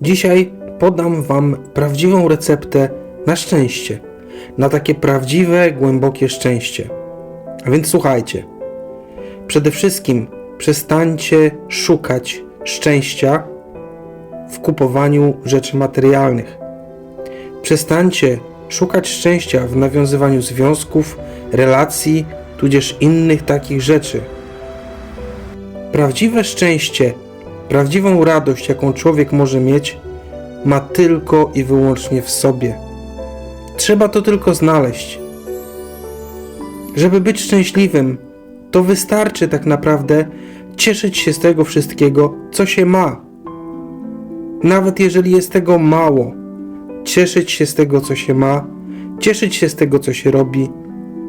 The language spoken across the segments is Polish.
Dzisiaj podam Wam prawdziwą receptę na szczęście, na takie prawdziwe, głębokie szczęście. A więc słuchajcie. Przede wszystkim przestańcie szukać szczęścia w kupowaniu rzeczy materialnych. Przestańcie szukać szczęścia w nawiązywaniu związków, relacji, tudzież innych takich rzeczy. Prawdziwe szczęście, prawdziwą radość, jaką człowiek może mieć, ma tylko i wyłącznie w sobie. Trzeba to tylko znaleźć. Żeby być szczęśliwym, to wystarczy tak naprawdę cieszyć się z tego wszystkiego, co się ma. Nawet jeżeli jest tego mało, cieszyć się z tego, co się ma, cieszyć się z tego, co się robi,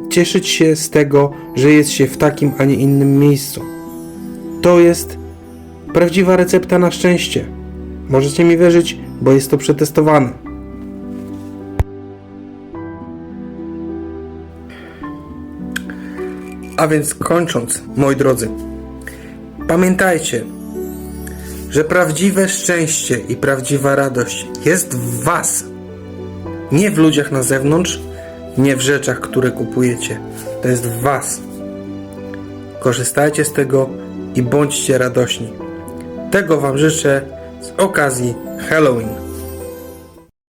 cieszyć się z tego, że jest się w takim, a nie innym miejscu. To jest prawdziwa recepta na szczęście. Możecie mi wierzyć, bo jest to przetestowane. A więc kończąc, moi drodzy, pamiętajcie, że prawdziwe szczęście i prawdziwa radość jest w Was, nie w ludziach na zewnątrz, nie w rzeczach, które kupujecie. To jest w Was. Korzystajcie z tego i bądźcie radośni. Tego Wam życzę z okazji Halloween.